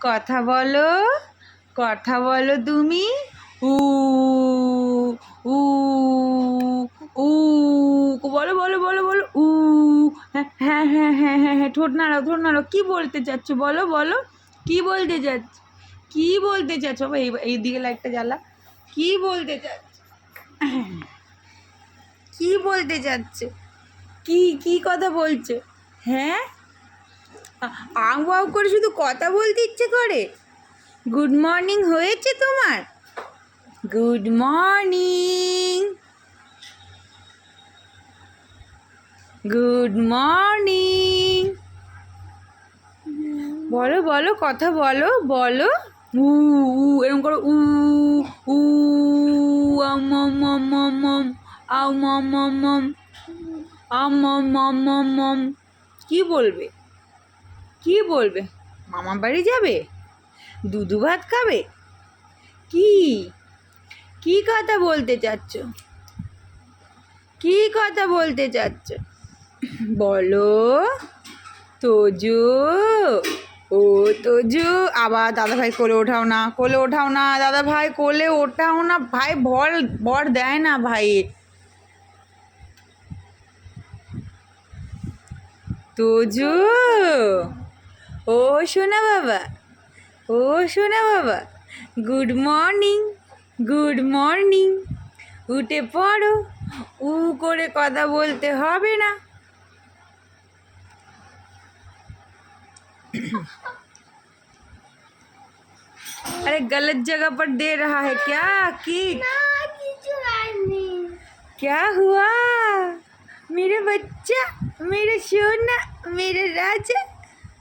কথা বলো কথা বলো তুমি। উ উ উ, বলো বলো বলো বলো, উ। হ্যাঁ হ্যাঁ হ্যাঁ হ্যাঁ হ্যাঁ হ্যাঁ ঠোঁট নাড়াও ঠোঁট নাড়াও। কী বলতে চাচ্ছ? বলো বলো। কী বলতে চাচ্ছ? কী বলতে চাচ্ছ? বাবা, এই এই দিকে লাইটটা জ্বালা। কী বলতে চাচ্ছ? কী বলতে চাচ্ছে? কি কি কথা বলছে? হ্যাঁ? আং বাউ করে শুধু কথা বলতে ইচ্ছে করে গুড মর্নিং হয়েছে তোমার গুড মর্নিং গুড মর্নিং বলো বলো কথা বলো বলো উ উ এরকম করো উ উ আম আও মম মম মম আম মম মম মম মম কি বলবে কি বলবে? মামা বাড়ি যাবে? দুধু ভাত খাবে? কি? কি কথা বলতে চাচ্ছ? কি কথা বলতে চাচ্ছ? বলো। তোজো। ও তোজো। আবার দাদা ভাই কোলে ওঠাও না, কোলে ওঠাও না, দাদা ভাই কোলে ওঠাও না। ভাই ভর ভর দেয় না ভাইয়ের তোজো। ও সোনা বাবা ও সোনা বাবা গুড মর্নিং গুড মর্নিং উঠে পড়ো উ করে কথা বলতে হবে না अरे गलत जगह पर दे रहा है क्या की क्या हुआ मेरा बच्चा मेरा सोना मेरा राजा